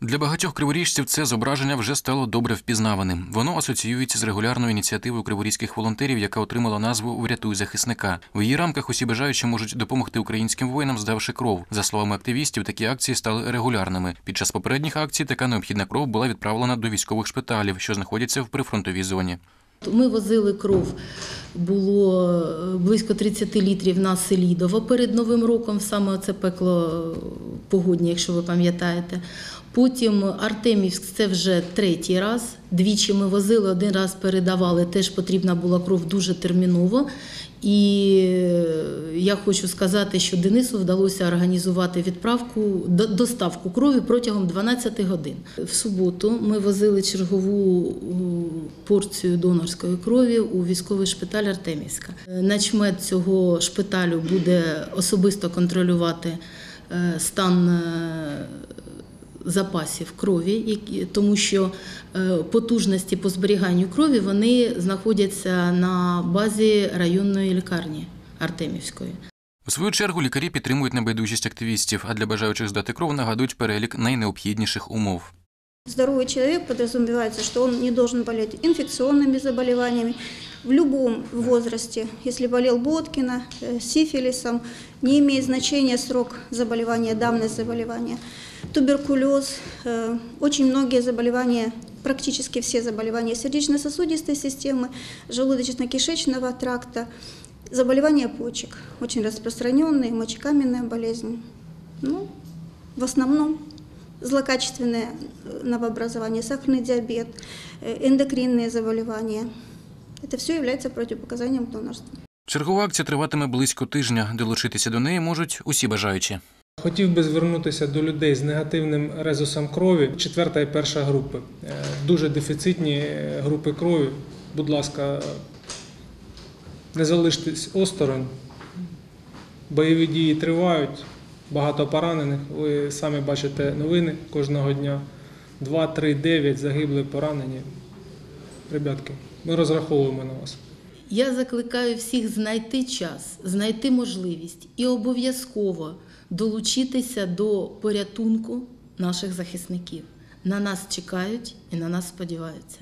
Для багатьох криворіжців це зображення вже стало добре впізнаваним. Воно асоціюється з регулярною ініціативою криворізьких волонтерів, яка отримала назву Врятуй захисника. В її рамках усі бажаючі можуть допомогти українським воїнам, здавши кров. За словами активістів, такі акції стали регулярними. Під час попередніх акцій така необхідна кров була відправлена до військових шпиталів, що знаходяться в прифронтовій зоні. Ми возили кров, було е, близько 30 літрів на Селідово перед Новим роком, саме це пекло погодні, якщо ви пам'ятаєте. Потім Артемівськ це вже третій раз. Двічі ми возили, один раз передавали, теж потрібна була кров дуже терміново. І я хочу сказати, що Денису вдалося організувати відправку, до- доставку крові протягом 12 годин. В суботу ми возили чергову е, порцію донорської крові у військовий шпиталь Артемівська. Е, Начмет цього шпиталю буде особисто контролювати стан е, запасів крові, тому що е, потужності по зберіганню крові вони знаходяться на базі районної лікарні Артемівської. У свою чергу лікарі підтримують небайдужість активістів, а для бажаючих здати кров нагадують перелік найнеобхідніших умов. Здоровый человек подразумевается, что он не должен болеть инфекционными заболеваниями в любом возрасте. Если болел Боткина, э, сифилисом, не имеет значения срок заболевания, давность заболевания. Туберкулез, э, очень многие заболевания, практически все заболевания сердечно-сосудистой системы, желудочно-кишечного тракта, заболевания почек, очень распространенные, мочекаменная болезнь. Ну, в основном злокачественное э, новообразование, сахарный диабет, э, эндокринные заболевания. Это все является противопоказанием к донорству. Чергова акція триватиме близько тижня. Долучитися до неї можуть усі бажаючі. Хотів би звернутися до людей з негативним резусом крові, четверта і перша групи. Е, Дуже дефіцитні е, групи крові. Будь ласка, не залиштесь осторонь. Бойові дії тривають, багато поранених. Ви самі бачите новини кожного дня. 2, 3, 9 загибли, поранені. Ребятки, ми розраховуємо на вас. Я закликаю всіх знайти час, знайти можливість і обов'язково долучитися до порятунку наших захисників. На нас чекають і на нас сподіваються.